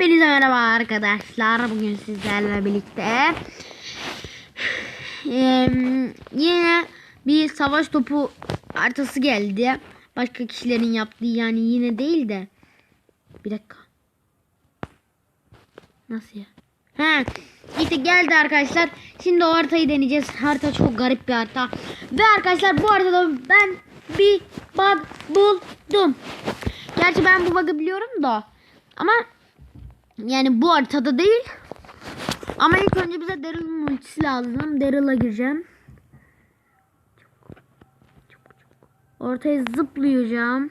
Hepinize merhaba arkadaşlar. Bugün sizlerle birlikte yine bir savaş topu haritası geldi. Başka kişilerin yaptığı yani yine değil de. Bir dakika. Nasıl ya? He. İşte geldi arkadaşlar. Şimdi o haritayı deneyeceğiz. Harita çok garip bir harita. Ve arkadaşlar bu haritada ben bir bug buldum. Gerçi ben bu bug'ı biliyorum da. Ama yani bu haritada değil. Ama ilk önce bize Daryl'ın ultisi lazım. Daryl'a gireceğim. Ortaya zıplayacağım.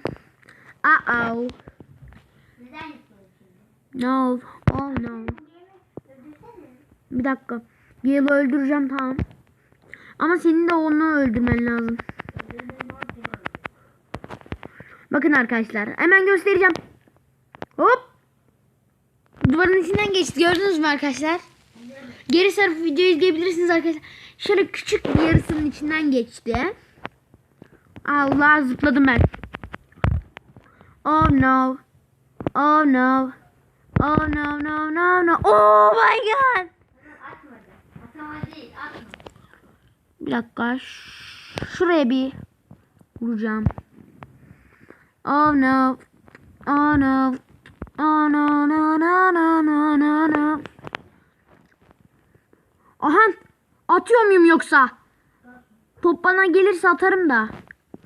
Uh oh. No. Oh no. Bir dakika. Gale'ı öldüreceğim tamam. Ama senin de onu öldürmen lazım. Bakın arkadaşlar. Hemen göstereceğim. Hop. Duvarın içinden geçti. Gördünüz mü arkadaşlar? Geri sarıp videoyu izleyebilirsiniz arkadaşlar. Şöyle küçük bir yarısının içinden geçti. Allah zıpladım ben. Oh no. Oh no. Oh no no no no. Oh my god. Bir dakika. Şuraya bir vuracağım. Oh no. Oh no. Oh no no no no no no no. Aha. Atıyor muyum yoksa? Top bana gelirse atarım da.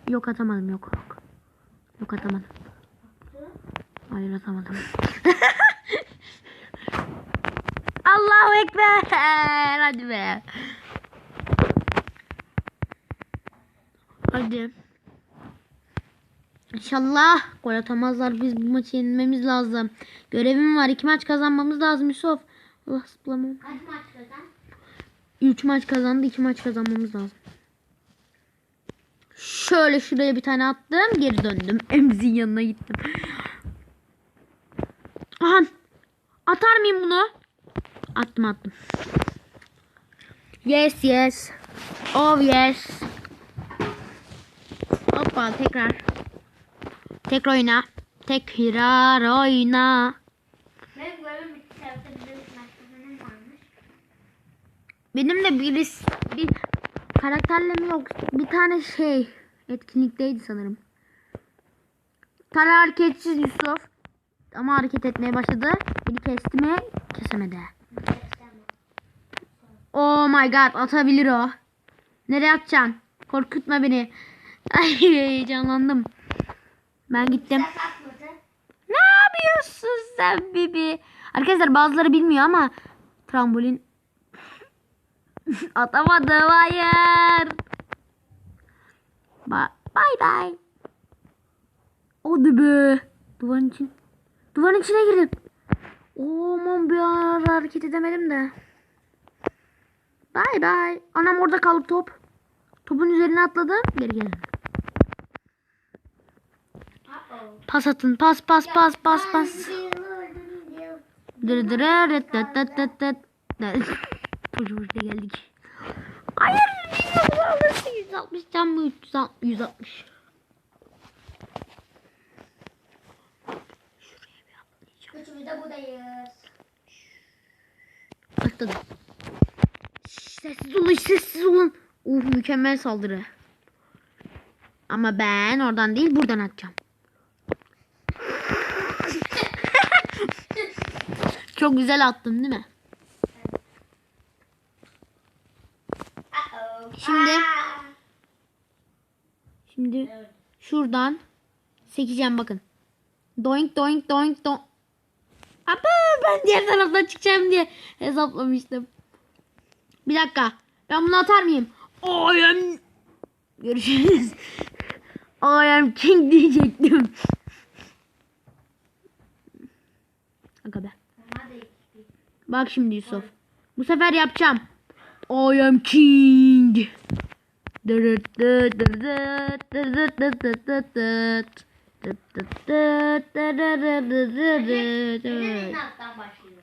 Yok atamadım yok. Yok, yok atamadım. Hayır atamadım. Allahu Ekber. Hadi be. Hadi. İnşallah gol atamazlar. Biz bu maçı yenmemiz lazım. Görevim var. İki maç kazanmamız lazım Yusuf. Allah zıplamam. Kaç maç kazan? Üç maç kazandı. iki maç kazanmamız lazım. Şöyle şuraya bir tane attım. Geri döndüm. Emzi'nin yanına gittim. Aha. Atar mıyım bunu? Attım attım. Yes yes. Oh yes. Hoppa tekrar. Tekrar oyna. Tekrar oyna. Benim. Benim de birisi bir karakterle mi yok bir tane şey etkinlikteydi sanırım. Bir tane hareketsiz Yusuf ama hareket etmeye başladı. Beni kesti mi? Kesemedi. Oh my god atabilir o. Nereye atacaksın? Korkutma beni. Ay heyecanlandım. Ben gittim. Ne yapıyorsun sen Bibi? Arkadaşlar bazıları bilmiyor ama trambolin atamadım hayır. Ba bye bye. Hadi be. Duvarın için. Duvarın içine girdim. Oo, aman bir ara hareket edemedim de. Bye bye. Anam orada kaldı top. Topun üzerine atladı. Geri geldim. Pas atın. Pas pas pas pas pas. Diyor, Dır dır dır dıt dıt dıt dıt dıt. Boşu boşuna geldik. Hayır. Alırsın 160 can bu 360 160. Şuraya bir atlayacağım. Üçümüz de buradayız. Atladım. Sessiz olun sessiz olun. Uh mükemmel saldırı. Ama ben oradan değil buradan atacağım. Çok güzel attım değil mi? Şimdi-! Şimdi şuradan sekeceğim bakın. Doink doink doink doink. Aba ben diğer taraftan çıkacağım diye hesaplamıştım. Bir dakika. Ben bunu atar mıyım? I am... Görüşürüz. I am king diyecektim. Aga be. Bak şimdi Yusuf. Bu sefer yapacağım. I am king. Dırıt dıt dıt dıt Neden dıt. alttan başlıyor?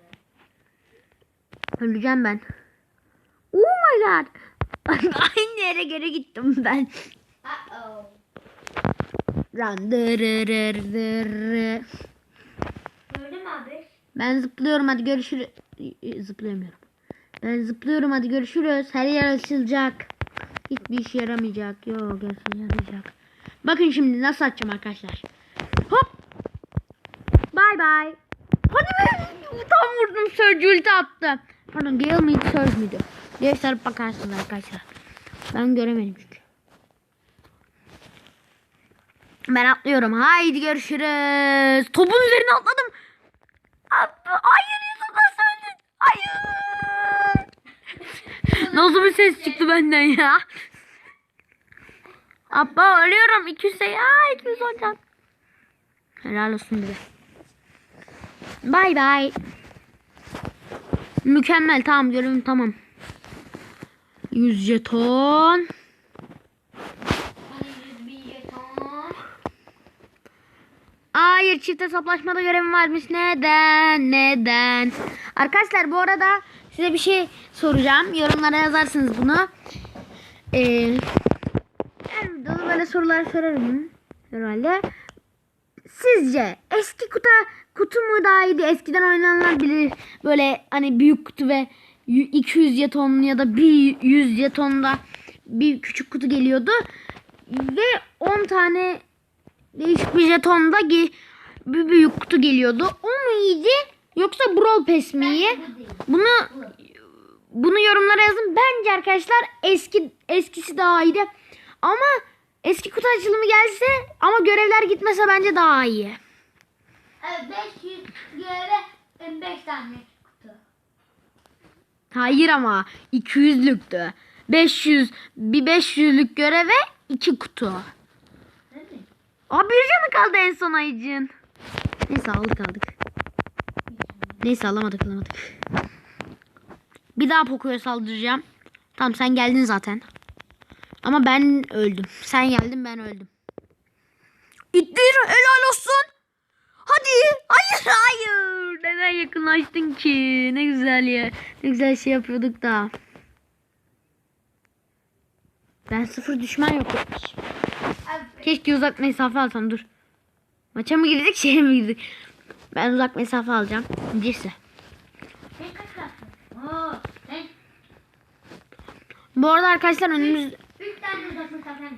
Öleceğim ben. Oh my god. Aynı yere geri gittim ben. Uh-oh. Run dırırır dırı. Gördün mü abi? Ben zıplıyorum hadi görüşürüz. Zıplayamıyorum. Ben zıplıyorum hadi görüşürüz. Her yer açılacak. Hiçbir işe yaramayacak. Yok gerçekten yarayacak. Bakın şimdi nasıl açacağım arkadaşlar. Hop. Bye bye. Hadi be. Tam vurdum Surge ulti attı. Pardon Gale miydi Surge miydi? Gösterip bakarsınız arkadaşlar. Ben göremedim çünkü. Ben atlıyorum. Haydi görüşürüz. Topun üzerine atladım. Hayır Yusuf nasıl öldün? Hayır. Nasıl bir ses çıktı benden ya? Abba ölüyorum. 200 ya 210 can. Helal olsun bize. Bay bay. Mükemmel tamam görevim tamam. 100 jeton. Hani yüz bir jeton. Hayır çift hesaplaşmada görevim varmış. Neden? Neden? Arkadaşlar bu arada size bir şey soracağım. Yorumlara yazarsınız bunu. Ee, her videoda böyle sorular sorarım herhalde. Sizce eski kutu kutu mu daha iyiydi? Eskiden oynananlar bilir. Böyle hani büyük kutu ve y- 200 jeton ya da bir 100 jetonda bir küçük kutu geliyordu. Ve 10 tane değişik bir jetonda bir büyük kutu geliyordu. O mu iyiydi yoksa Brawl Pass mi iyi? Bunu bunu yorumlara yazın. Bence arkadaşlar eski eskisi daha iyiydi. Ama eski kutu açılımı gelse ama görevler gitmese bence daha iyi. Evet 500 göre 5 tane kutu. Hayır ama 200'lüktü. 500 bir 500'lük göreve 2 kutu. Aa bir canı kaldı en son ayıcın. Neyse aldık aldık. Neyse alamadık alamadık. Bir daha Poco'ya saldıracağım. Tamam sen geldin zaten. Ama ben öldüm. Sen geldin ben öldüm. İttir helal olsun. Hadi. Hayır hayır. Neden yakınlaştın ki? Ne güzel ya. Ne güzel şey yapıyorduk da. Ben sıfır düşman yok etmiş. Keşke uzak mesafe alsam dur. Maça mı girdik şeye mi girdik? Ben uzak mesafe alacağım. Sen Bu arada arkadaşlar önümüz... 3 tane uzak mesafen var.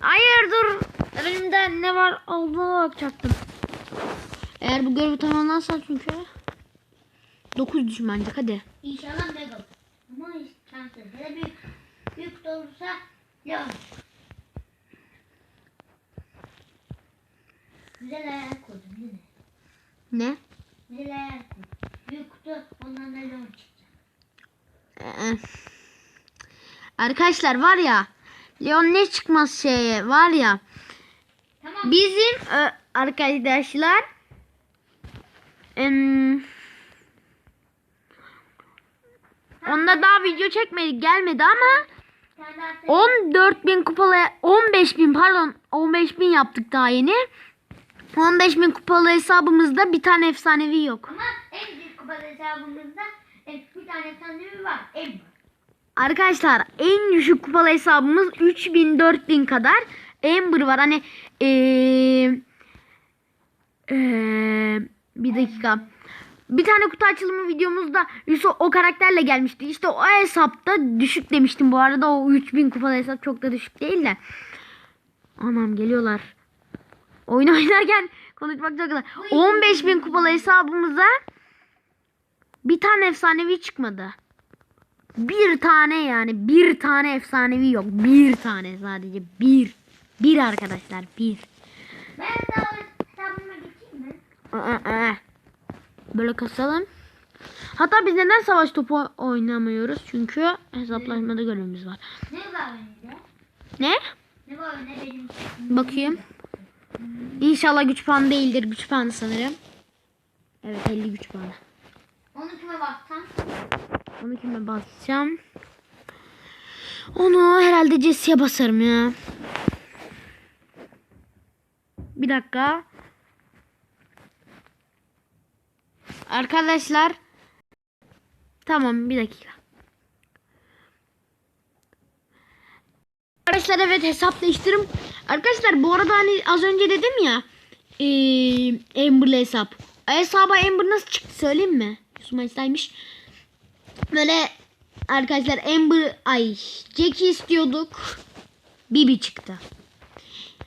Hayır dur. Önümde ne var olduğuna bakacaktım. Eğer bu görevi tamamlarsan çünkü. 9 düşmancık hadi. İnşallah mega. Ama hiç şanssız. Hele büyük, büyük de olursa ne olur? Güzel ayar koydum mi? Ne? Güzel ayar koydum. Büyük kutu ondan da leon çıkacak. Ee, Arkadaşlar var ya. Leon ne çıkmaz şeye var ya. Tamam. Bizim e, arkadaşlar em, onda daha video çekmedi gelmedi ama Bir tane daha sen- 14 bin kupalı 15 bin pardon 15 bin yaptık daha yeni. 15 bin kupalı hesabımızda bir tane efsanevi yok. Ama en büyük kupa hesabımızda e, bir tane efsanevi var. En. Arkadaşlar en düşük kupalı hesabımız 3000 4000 kadar. Amber var hani eee eee, bir dakika. Bir tane kutu açılımı videomuzda Yusuf o karakterle gelmişti. İşte o hesapta düşük demiştim bu arada. O 3000 kupalı hesap çok da düşük değil de. Anam geliyorlar. Oyun oynarken konuşmak çok kolay. 15 bin kupalı hesabımıza bir tane efsanevi çıkmadı. Bir tane yani bir tane efsanevi yok. Bir tane sadece bir. Bir arkadaşlar bir. Ben daha hesabıma geçeyim mi? Aa, aa. Böyle kasalım. Hatta biz neden savaş topu oynamıyoruz? Çünkü hesaplaşmada görevimiz var. Ne var önünde? Ne? Ne var önünde benim? Bakayım. İnşallah güç puanı değildir. Güç puanı sanırım. Evet 50 güç puanı. Onu kime baksam? Onu kime basacağım? Onu herhalde Jesse'ye basarım ya. Bir dakika. Arkadaşlar. Tamam bir dakika. Arkadaşlar evet hesap değiştirim. Arkadaşlar bu arada hani az önce dedim ya. Eee Amber'lı hesap. hesaba Amber nasıl çıktı söyleyeyim mi? Yusuf. Böyle arkadaşlar Amber ay Jackie istiyorduk. Bibi çıktı.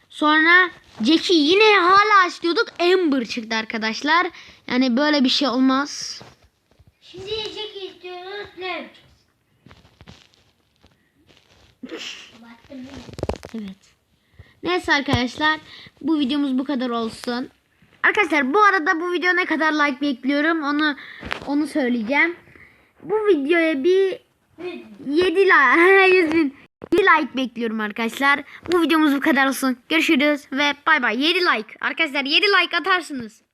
Sonra Jackie yine hala istiyorduk. Amber çıktı arkadaşlar. Yani böyle bir şey olmaz. Şimdi Jack istiyoruz. Ne? Evet. Neyse arkadaşlar bu videomuz bu kadar olsun. Arkadaşlar bu arada bu video ne kadar like bekliyorum onu onu söyleyeceğim. Bu videoya bir 7 like 100 bin 7 like bekliyorum arkadaşlar. Bu videomuz bu kadar olsun. Görüşürüz ve bay bay. 7 like. Arkadaşlar 7 like atarsınız.